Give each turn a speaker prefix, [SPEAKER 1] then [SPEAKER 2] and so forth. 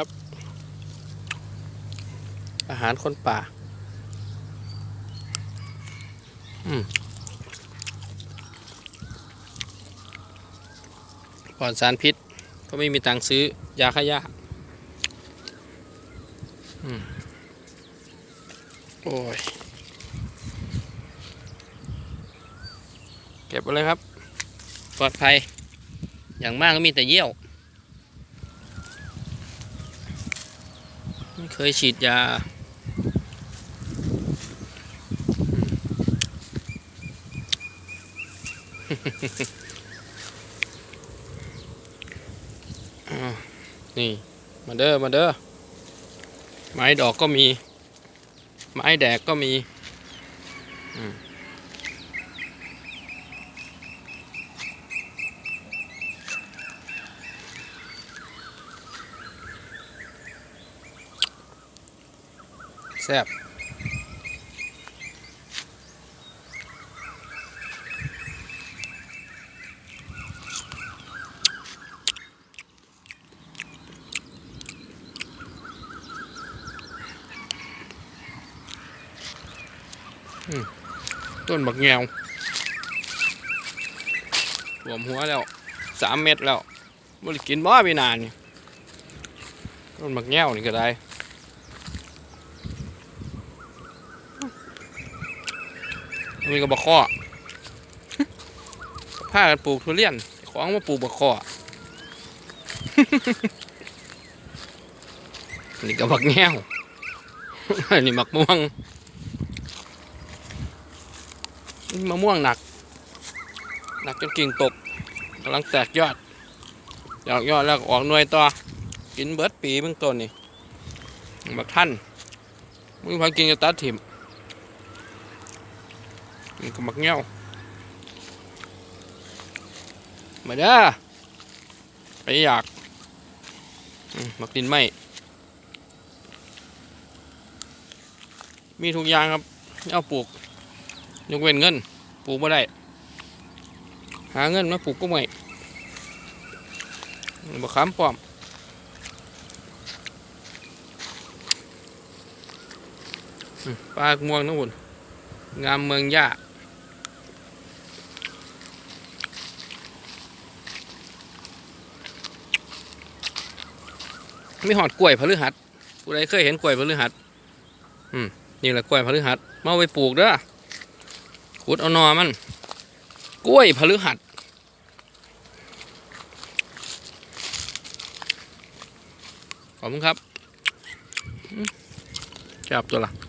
[SPEAKER 1] ครับ อาหารคนป่า อืมปลอดสารพิษ ก็ไม่มีตังค์ซื้อยาฆ่าหญ้าอืม โอ้ย เก็บไปเลยครับ ปลอดภัย อย่างมากก็มีแต่เยี่ยว ไม่เคยฉีดยาอนี่ มาเด้อ มาเด้อ ไม้ดอกก็มี ไม้แดกก็มี อืม แซ่บต้นบักแงวรวมหัวแล้วสามเม็ดแล้วบ่ได้กินบ่ไปนานนี่ต้นบักแงวนี่ก็ได้ มีกระบอกข้อผ้ากันปลูกทุเรียน ของมาปลูกบักข้อนี่กระบักแง่วนนี้มักม่วงนี่มะม่วงหนัก หนักจนกิ่งตกกำลังแตกยอดแตกยอดแล้วออกหน่วยต่อ กินเบิร์ดปีเบื้องต้นนี่บักท่านมึงพากินจะตัดถิ่ม นก็มักเงี้ยวมาเด้อไปอยากมักดินไหมมีทุกอย่างครับเอาปลูกยกเว้นเงิน ปลูกไม่ได้ หาเงินมาปลูกก็ไม่บักขามป้อมปลากม่วงนะบุญงามเมืองยา มีหอดกล้วยพฤหัสผู้ใดเคยเห็นกล้วยพฤหัสอืมนี่แหละกล้วยพฤหัสมาเอาไปปลูกเด้อขุดเอาหนอมัน กล้วยพฤหัสขอบคุณครับจับตัวละ